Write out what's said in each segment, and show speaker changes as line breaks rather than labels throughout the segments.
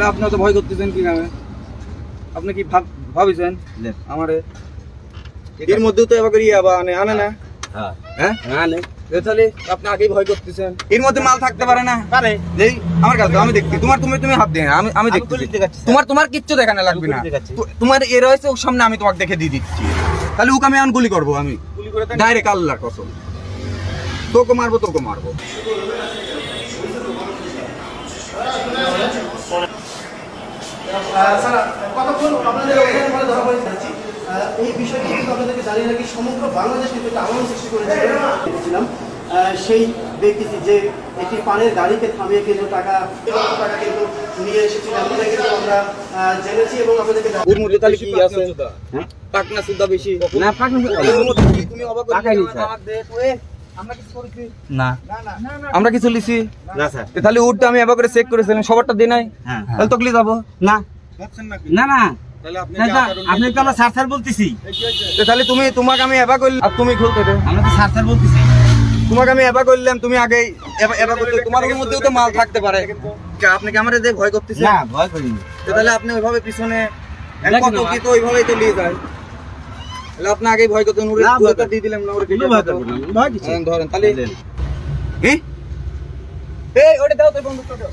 তাহলে আপনি তো ভয় করতেছেন কি নামে আপনি কি ভাব ভাবিছেন? আমারে? এর মধ্যেও তো এবার ইয়ে আবার আনে আনে না?
হ্যাঁ।
হ্যাঁ।
নে
এ তাহলে আপনি আগেই ভয় করতেছেন। এর মধ্যে মাল থাকতে পারে না?
পারে।
যেই আমার কাছে আমি দেখছি। তোমার তুমি তুমি হাত দিয়ে আমি আমি দেখছি। তোমার তোমার কিচ্ছু দেখানো লাগবে না। তোমার এ রয়েছে ওর সামনে আমি তোমাকে দেখে দিয়ে দিচ্ছি। তাহলে ওকে আমি এখন গুলি করব আমি। ডাইরেক্ট আল্লাহর কসম। তোকে মারবো তোকে মারবো।
স্যার কতক্ষণ আপনাদের ওখানে ধরা পড়ে যাচ্ছি এই বিষয়টি কিন্তু আপনাদেরকে জানিয়ে রাখি সমগ্র বাংলাদেশ কিন্তু একটা আলোড়ন সৃষ্টি করেছে সেই ব্যক্তিটি যে একটি পানের গাড়িকে থামিয়ে কিন্তু টাকা টাকা কিন্তু নিয়ে কিন্তু আমরা জেনেছি এবং আপনাদেরকে
হ্যাঁ? পাকনা সুদ্ধা বেশি।
না
তুমি অবাক আমার তো কিছু করেছি?
না।
আমরা কিছু লিছি?
না স্যার।
তাহলে উঠটা আমি এবার করে চেক করেছিলাম সবারটা দিই নাই?
হ্যাঁ
তাহলে তকলি যাব
না। না না।
আপনি
না, না, আপনি তো আমরা স্যার স্যার বলতেছি।
তাহলে তুমি তোমাকে আমি এবার করলাম আর তুমি খুলতে দে।
আমরা তো স্যার স্যার বলতেছি।
তোমাকে আমি এবার করলাম তুমি আগেই এবার এবার করতে তোমার মধ্যেও তো মাল থাকতে পারে। আপনি কি আমার দিয়ে ভয় করতেছেন?
না ভয় করিনি
তাহলে আপনি ওইভাবে পিছনে কত কি তো ওইভাবেই তো নিয়ে যায়। তাহলে আপনি আগেই ভয় করতেন ওরে
না, ভয়
পুরোটা
করতেন।
দিয়ে দিলাম না ওরে
কোনো ভয় করব না, ভয় কিসের?
ধরেন, তাহলে এই ওটা দাও তো বন্ধুটা দাও।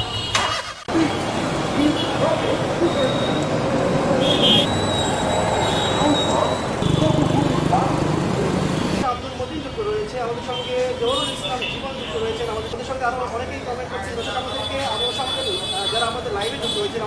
রয়েছে, আমাদের সঙ্গে জহরুল ইসলাম জীবন যুক্ত রয়েছেন। আমাদের সঙ্গে আরও অনেকেই কমেন্ট করছেন। দর্শক, আমাদেরকে আমাদের সঙ্গে যারা আমাদের লাইভে যুক্ত হয়েছেন